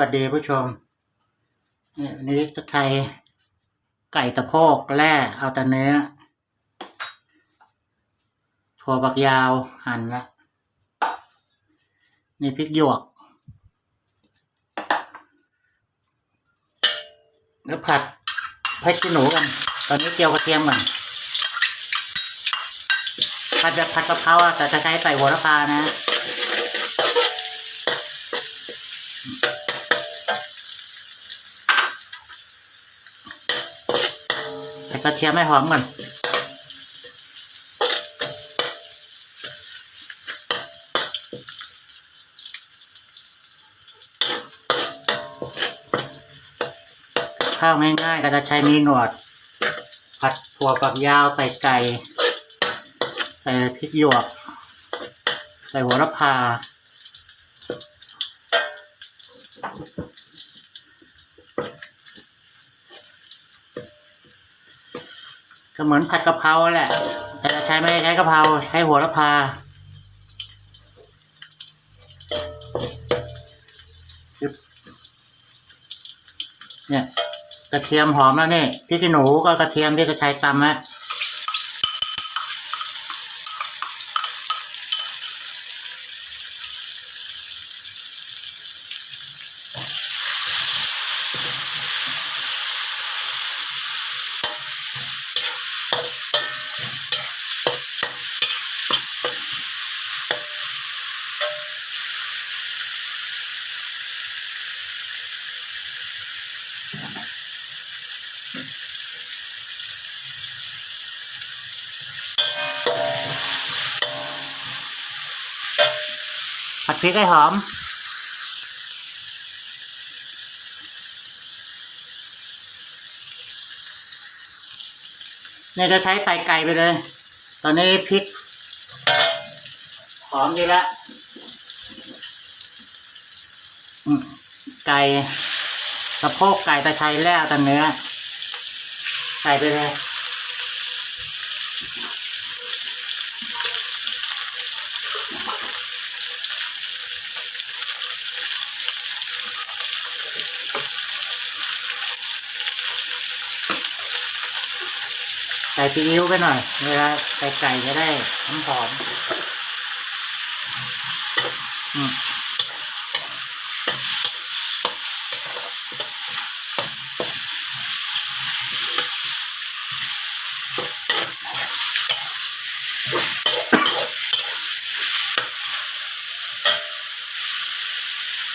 วัสดีผู้ชมเนี่ยวันนี้จะใช้ไก่ตะโพกแร่เอาแต่เนื้อถั่วบักยาวหั่นละนี่พริกหยวก แล้วผัดพริกขี้หนูกัน ตอนนี้เจียวกระเทียมก่อนผัดแบบผัดกะเพราแต่จะใช้ใส่หัวละพานะ กระเทียมให้หอมก่อนข้าวง่ายๆก็จะใช้มีหนวด ผัดถั่วฝักยาวใส่ไก่ใส่พริกหยวก ใส่หัวละพา ก็เหมือนผัดกะเพราแหละ แต่ใช้ไม่ใช้กะเพราใช้หัวละพาเนี่ย กระเทียมหอมแล้วนี่พริกขี้หนูก็กระเทียมที่จะใช้ตำนะ พริกให้หอม เนี่ยจะใช้ใส่ไก่ไปเลย ตอนนี้พริก หอมดีละอืมไก่สะโพกไก่ตะไคร้แล้วแต่เนื้อ ใส่ไปเลย ส่ซีอิ๊วไปหน่อยเวลาใส่ไก่จะได้หอมหอมอืม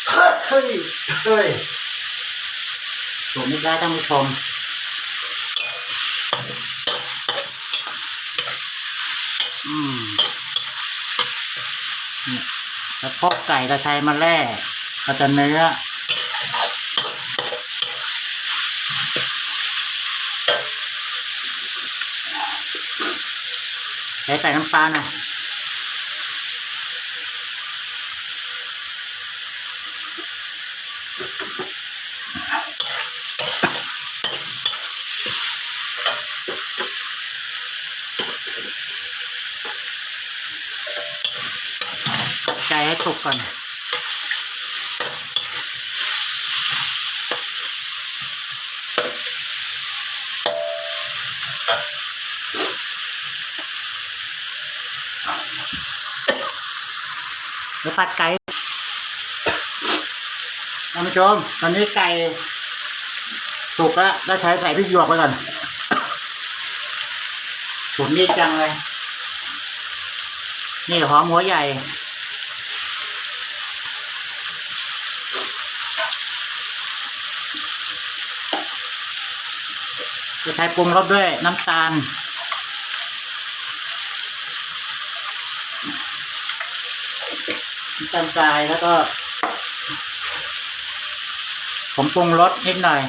เฮ้ยเฮ้ยถูกไม่ได้ท่านผู้ชม อืมเนี่ยแล้วพอกไก่กระชายมาแล่ก็จะเนื้อใช้ใส่น้ำปลาหน่อย ให้สุกก่อนเดี๋ยวผัดไก่ท่านผู้ชมตอนนี้ไก่สุกแล้วแล้วใช้ใส่พริกหยวกไปก่อนฉุนนี่จังเลย นี่หอมหัวใหญ่ จะใช้ปรุงรสด้วยน้ำตาล น้ำตาลทรายแล้วก็ ผมปรุงรสนิดหน่อย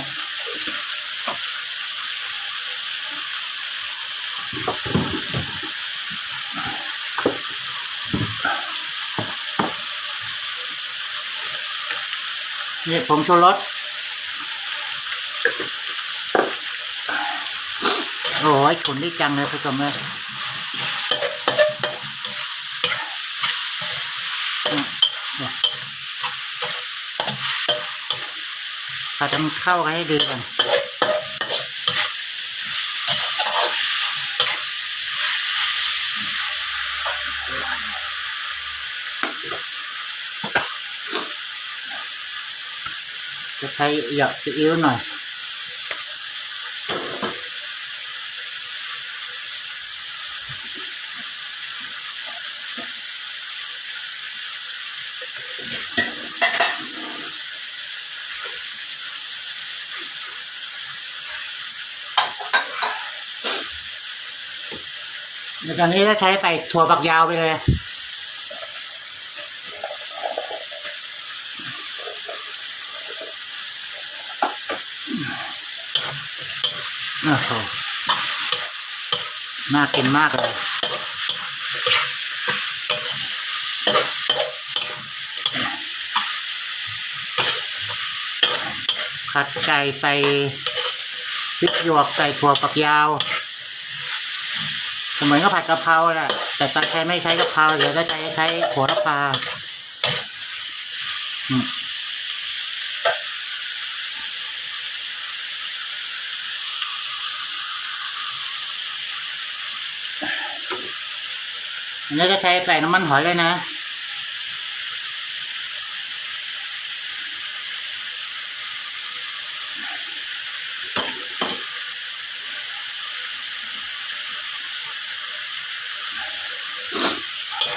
นี่ผมชูรส อ้ยขุนได้จังเลยผู้ชมเลยเนี่ยผัดให้มันเข้ากันให้ดีก่อนจะใช้หยอดซีอิ๊วหน่อย ตอนนี้ก็ใช้ใส่ถั่วฝักยาวไปเลยน่ากินมากเลย ผัดไก่ใส่พริกหยวกใส่ถั่วฝักยาวเหมือนกับผัดกะเพราแหละแต่ตาใช้ไม่ใช้กะเพราเดี๋ยวตาใช้ใช้หัวละพาอันนี้จะใช้ใส่น้ำมันหอยเลยนะ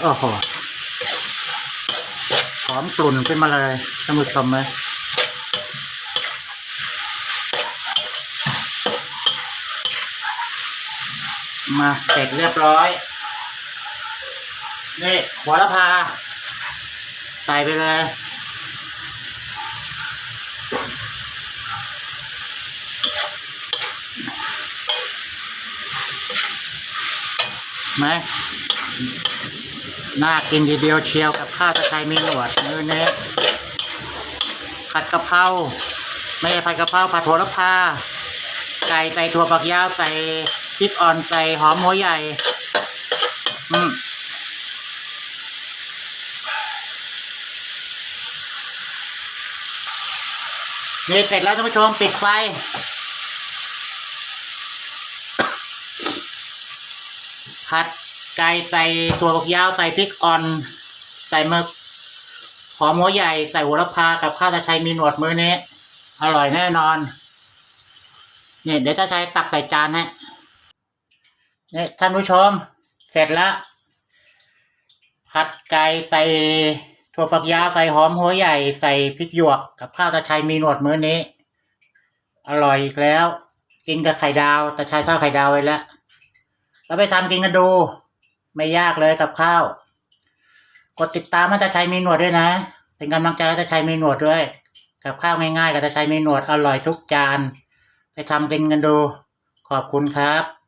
โอ้โหหอมกลุ่นขึ้นมาเลยท่านผู้ชมเลยมาเสร็จเรียบร้อย นี่หัวละพา ใส่ไปเลยไหม น่ากินทีเดียวเชียวกับข้าวตะไคร้มีหนวดมือเนี้ผัดกะเพราไม่ใช่ผัดกะเพราผัดโหระพาไก่ใส่ถั่วฝักยาวใส่พริกอ่อนใส่หอมหัวใหญ่ อืมนี่เสร็จแล้วท่านผู้ชมปิดไฟ ผัด ไก่ใส่ถั่วฝักยาวใส่พริกอ่อน ใส่หมึกหอมหัวใหญ่ใส่หัวละพากับข้าวตะไคร้มีหนวดมือนี้ อร่อยแน่นอนเนี่ยเดี๋ยวตาไคร้ตักใส่จานให้เนี่ยท่านผู้ชม เสร็จแล้วผัดไก่ใส่ถั่วฝักยาวใส่หอมหัวใหญ่ใส่พริกหยวกกับข้าวตะไคร้มีหนวดมื้อนี้ อร่อยอีกแล้ว กินกับไข่ดาวตะไคร้ทอดไข่ดาวไว้แล้วเราไปทำกินกันดู ไม่ยากเลยกับข้าว กดติดตามอาจารย์ชัยมีหนวดด้วยนะ เป็นกำลังใจอาจารย์ชัยมีหนวดด้วย กับข้าวง่ายๆกับอาชัยมีหนวดอร่อยทุกจาน ไปทำกินกันดู ขอบคุณครับ